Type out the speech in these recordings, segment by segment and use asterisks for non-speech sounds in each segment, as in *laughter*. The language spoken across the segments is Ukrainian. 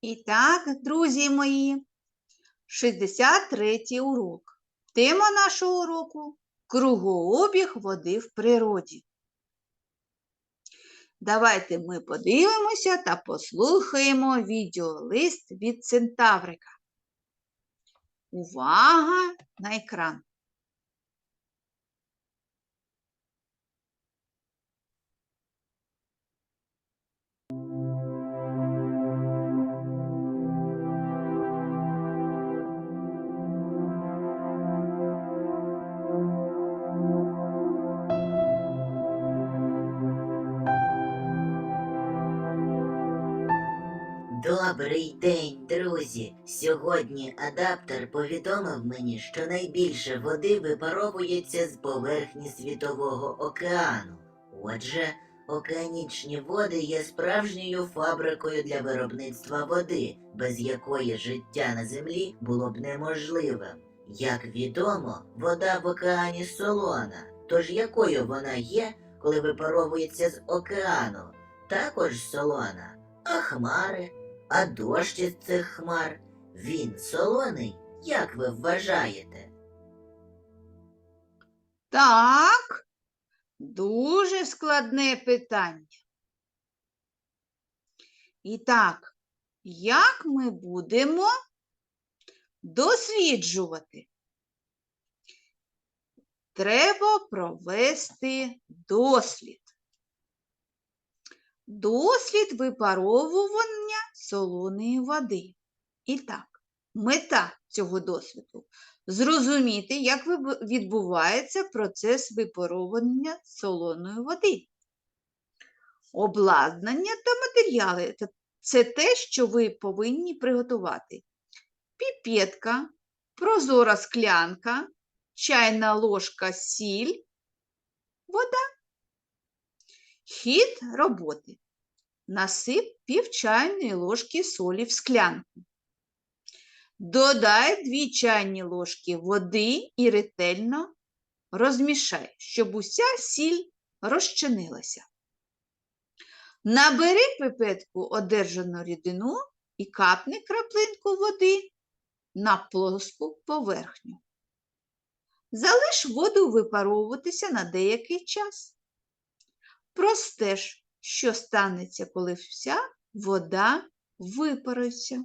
І так, друзі мої, 63 урок. Тема нашого уроку кругообіг води в природі. Давайте ми подивимося та послухаємо відеолист від Центаврика. Увага на екран! Добрий день, друзі! Сьогодні адаптер повідомив мені, що найбільше води випаровується з поверхні Світового океану. Отже, океанічні води є справжньою фабрикою для виробництва води, без якої життя на землі було б неможливим. Як відомо, вода в океані солона, тож якою вона є, коли випаровується з океану, також солона, а хмари. А дощ із цих хмар, він солоний, як ви вважаєте? Так, дуже складне питання. І так, як ми будемо досліджувати? Треба провести дослід. Дослід випаровування солоної води. І так, мета цього досліду зрозуміти, як відбувається процес випаровування солоної води. Обладнання та матеріали це те, що ви повинні приготувати. Піпетка, прозора склянка, чайна ложка сіль, вода. Хід роботи. Насип пів чайної ложки солі в склянку. Додай 2 чайні ложки води і ретельно розмішай, щоб уся сіль розчинилася. Набери пипетку одержану рідину і капни краплинку води на плоску поверхню. Залиш воду випаровуватися на деякий час. Простеж, що станеться, коли вся вода випарується.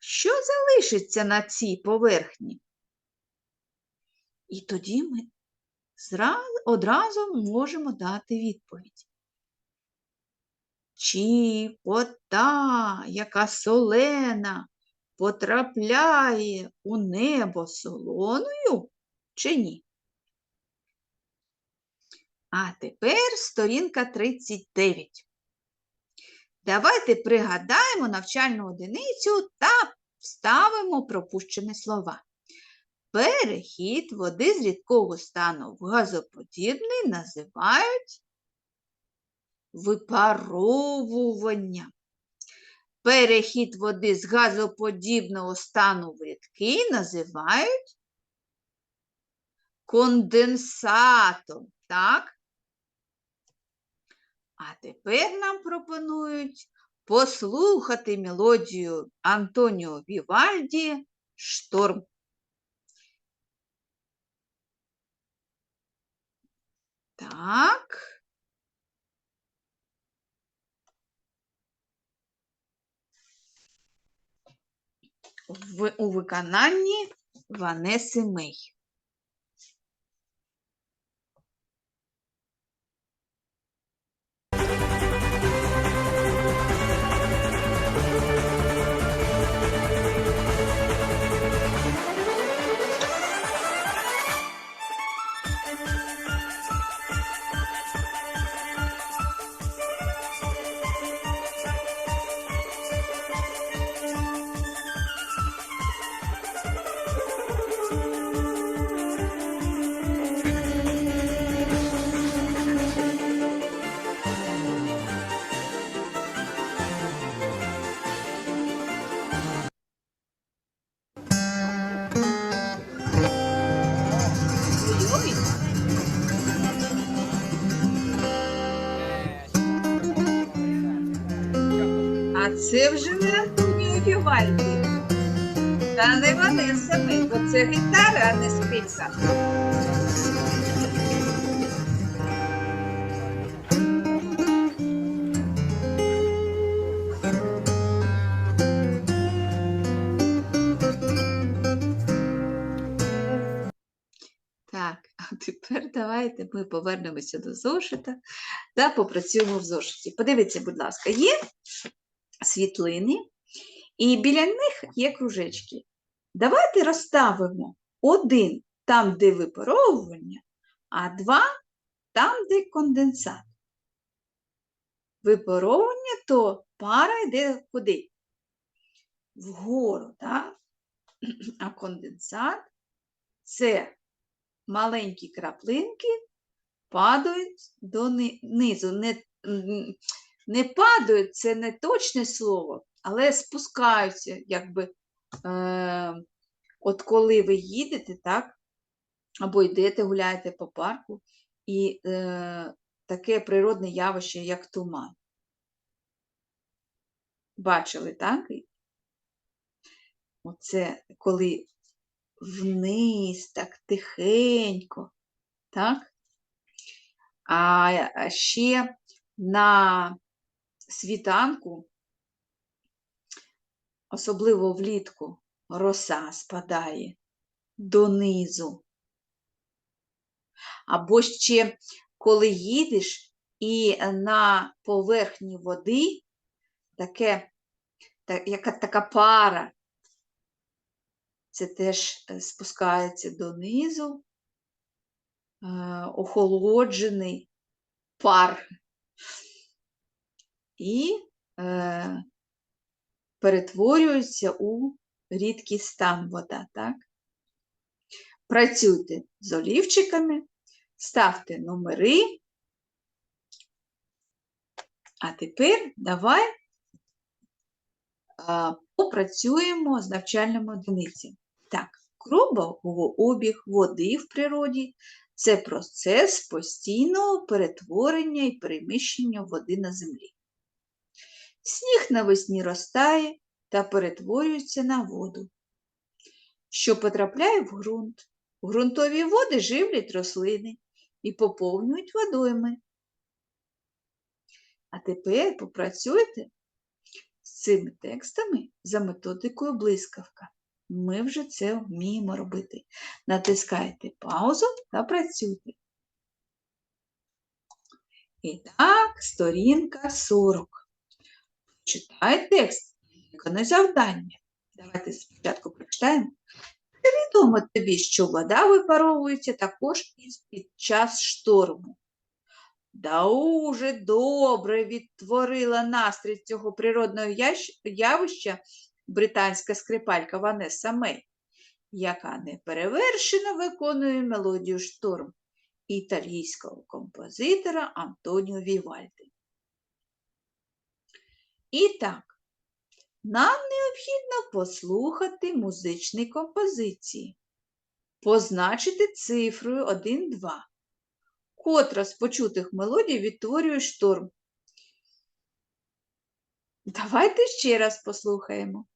Що залишиться на цій поверхні? І тоді ми одразу можемо дати відповідь. Чи вода, яка солена, потрапляє у небо солоною, чи ні? А тепер сторінка 39. Давайте пригадаємо навчальну одиницю та вставимо пропущені слова. Перехід води з рідкого стану в газоподібний називають випаровування. Перехід води з газоподібного стану в рідкий називають конденсатом. Так? А тепер нам пропонують послухати мелодію Антоніо Вівальді Шторм. Так. В, у виконанні Ванеси Мей. Це вже не Антоніо Вівальді. Та не вони самі, бо це гітара, а не скрипка. Так, а тепер давайте ми повернемося до зошита та попрацюємо в зошиті. Подивіться, будь ласка, є світлини, і біля них є кружечки. Давайте розставимо один там, де випаровування, а два там, де конденсат. Випаровування то пара йде куди? Вгору, так? *clears throat* А конденсат це маленькі краплинки падають донизу. Не, не падають, це не точне слово, але спускаються, якби. Е, от коли ви їдете, так, або йдете, гуляєте по парку, і е, таке природне явище, як туман. Бачили, так? Оце коли вниз, так тихенько, так? А ще на світанку, особливо влітку, роса спадає донизу. Або ще коли їдеш і на поверхні води таке, та, яка така пара, це теж е, спускається донизу, е, охолоджений пар і е, перетворюється у рідкий стан вода. Так? Працюйте з олівчиками, ставте номери. А тепер давай попрацюємо з навчальними одиницями. Так, кругообіг води в природі це процес постійного перетворення і переміщення води на землі. Сніг навесні розтає та перетворюється на воду, що потрапляє в ґрунт. Ґрунтові води живлять рослини і поповнюють водойми. А тепер попрацюйте з цими текстами за методикою блискавка. Ми вже це вміємо робити. Натискайте паузу та працюйте. І так, сторінка 40. Читай текст, виконай завдання. Давайте спочатку прочитаємо. Чи відомо тобі, що вода випаровується також і під час шторму? Дуже добре відтворила настрій цього природного явища британська скрипалька Ванеса Мей, яка неперевершено виконує мелодію шторм італійського композитора Антоніо Вівальди. І так, нам необхідно послухати музичні композиції, позначити цифрою 1-2 котра з почутих мелодій відтворює шторм. Давайте ще раз послухаємо.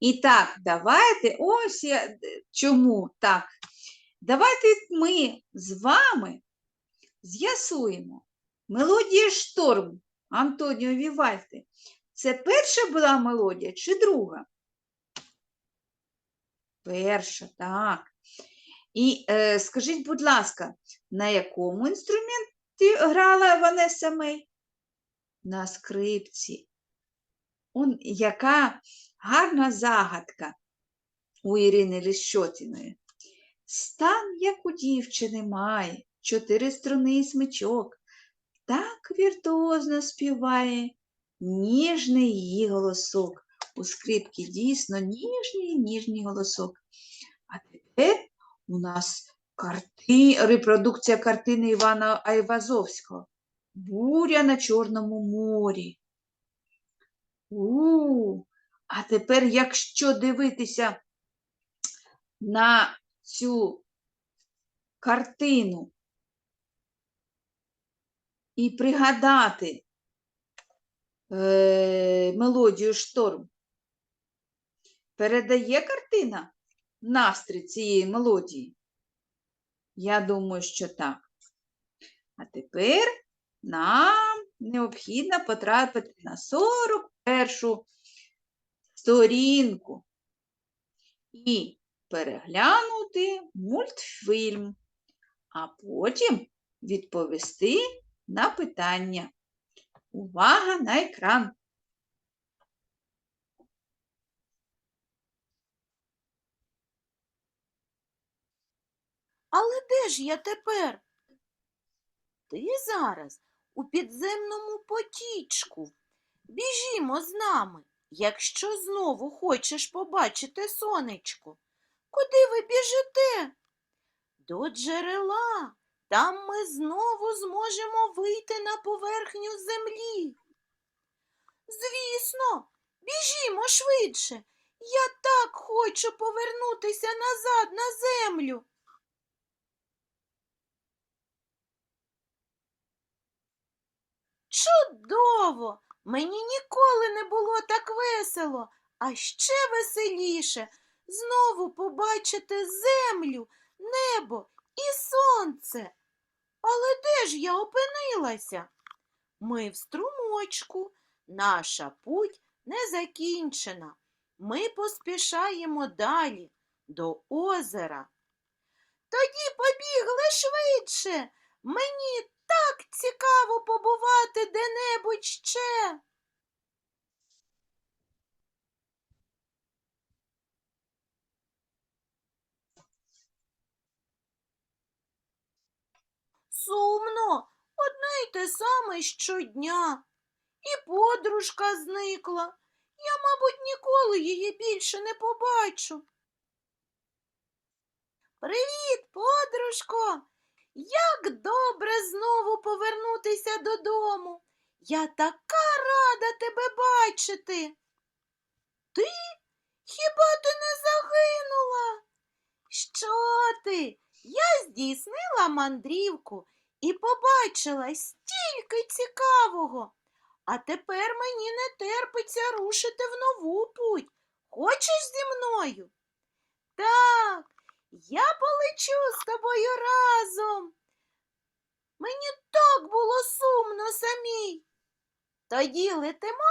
І так, давайте, ось я чому так. Давайте ми з вами з'ясуємо. Мелодія шторм Антоніо Вівальти. Це перша була мелодія чи друга? Перша, так. І е, скажіть, будь ласка, на якому інструменті грала Ванеса Мей? На скрипці. Он, яка гарна загадка у Ірини Ліщотіної. Стан, як у дівчини має, чотири струни і смичок. Так віртуозно співає ніжний її голосок. У скрипки дійсно ніжний, ніжний голосок. А тепер у нас карти... репродукція картини Івана Айвазовського. Буря на Чорному морі. У, а тепер, якщо дивитися на цю картину і пригадати е, мелодію шторм, передає картина настрій цієї мелодії? Я думаю, що так. А тепер нам необхідно потрапити на 41 сторінку і переглянути мультфільм, а потім відповісти на питання. Увага на екран! Але де ж я тепер? Ти зараз у підземному потічку. Біжімо з нами, якщо знову хочеш побачити сонечко. Куди ви біжите? До джерела. Там ми знову зможемо вийти на поверхню землі. Звісно, біжімо швидше. Я так хочу повернутися назад на землю. Чудово! Мені ніколи не було так весело, а ще веселіше знову побачити землю, небо і сонце. Але де ж я опинилася? Ми в струмочку, наша путь не закінчена. Ми поспішаємо далі до озера. Тоді побігли швидше. Мені так цікаво побувати де-небудь ще. Сумно, одне й те саме щодня. І подружка зникла. Я, мабуть, ніколи її більше не побачу. Привіт, подружко! Як добре знову повернутися додому. Я така рада тебе бачити. Ти? Хіба ти не загинула? Що ти? Я здійснила мандрівку і побачила стільки цікавого. А тепер мені не терпиться рушити в нову путь. Хочеш зі мною? Так, я полечу з тобою разом. Мені так було сумно самій. Тоді летимо,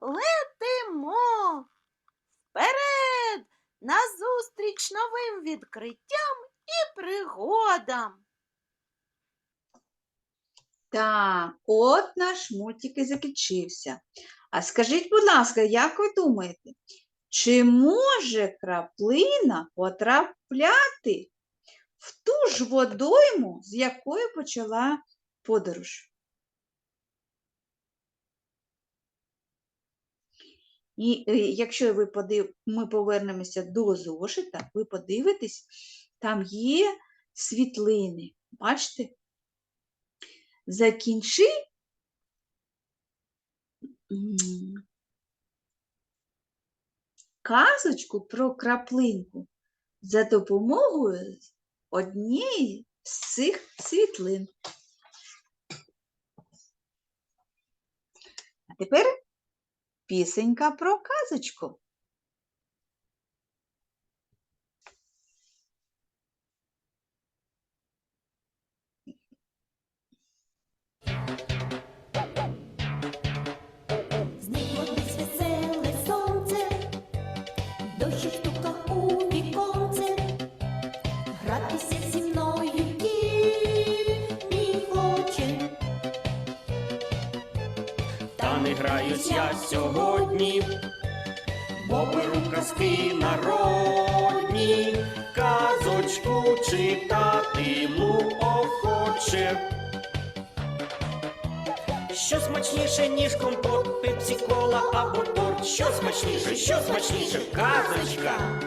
летимо. Вперед, назустріч новим відкриттям і пригодам. Так, от наш мультик і закінчився. А скажіть, будь ласка, як ви думаєте, чи може краплина потрапляти в ту ж водойму, з якої почала подорож? І е, якщо ви подив... ми повернемося до зошита, ви подивитесь, там є світлини. Бачите? Закінчи казочку про краплинку за допомогою однієї з цих світлин. А тепер пісенька про казочку. Гратися зі. Та не граюсь я сьогодні, бо беру казки народні, казочку читатиму охоче. Що смачніше, ніж компот, пепсі, кола або торт? Що смачніше, що смачніше, казочка.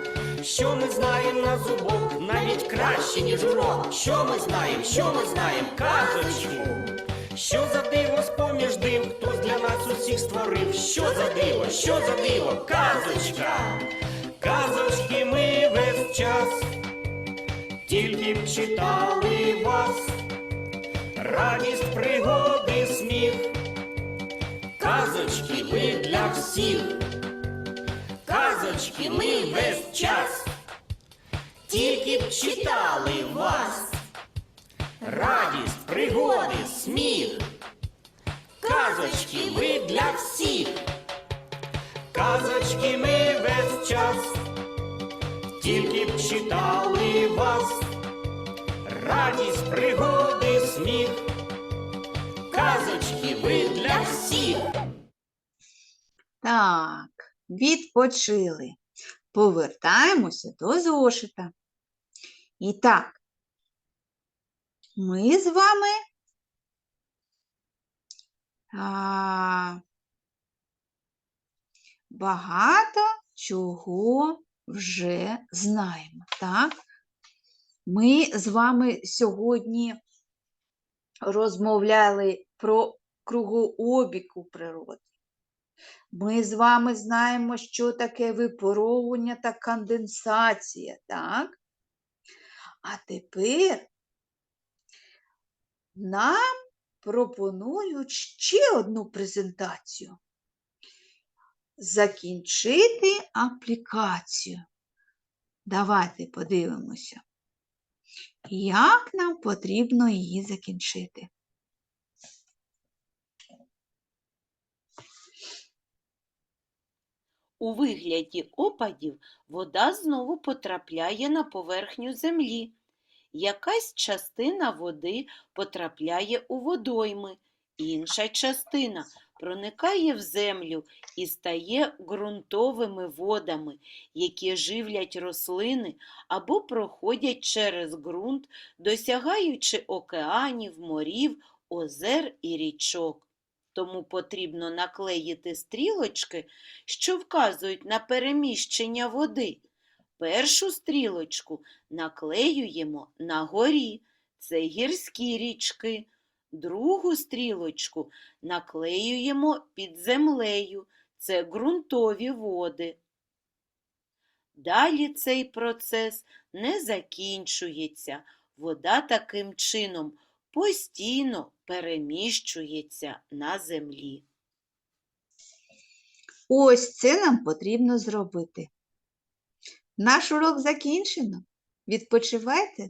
Що ми знаємо на зубок, навіть краще, ніж урок. Що ми знаємо, що ми знаємо, казочку. Що за диво з-поміж див, хтось для нас усіх створив? Що за диво, що за диво, казочка? Казочки ми весь час, тільки б читали вас, радість, пригоди, сміх. Казочки ви для всіх, казочки ми весь час, тільки б читали вас. Радість, пригоди, сміх. Казочки ви для всіх. Казочки ми весь час. Тільки б читали вас. Радість, пригоди, сміх. Казочки ви для всіх. Так, відпочили. Повертаємося до зошита. І так, ми з вами а, багато чого вже знаємо. Так? Ми з вами сьогодні розмовляли про кругообіг у природі. Ми з вами знаємо, що таке випаровування та конденсація, так? А тепер нам пропонують ще одну презентацію. Закінчити аплікацію. Давайте подивимося, як нам потрібно її закінчити. У вигляді опадів вода знову потрапляє на поверхню землі. Якась частина води потрапляє у водойми, інша частина проникає в землю і стає ґрунтовими водами, які живлять рослини або проходять через ґрунт, досягаючи океанів, морів, озер і річок. Тому потрібно наклеїти стрілочки, що вказують на переміщення води. Першу стрілочку наклеюємо на горі, це гірські річки. Другу стрілочку наклеюємо під землею, це ґрунтові води. Далі цей процес не закінчується. Вода таким чином постійно переміщується на землі. Ось це нам потрібно зробити. Наш урок закінчено. Відпочивайте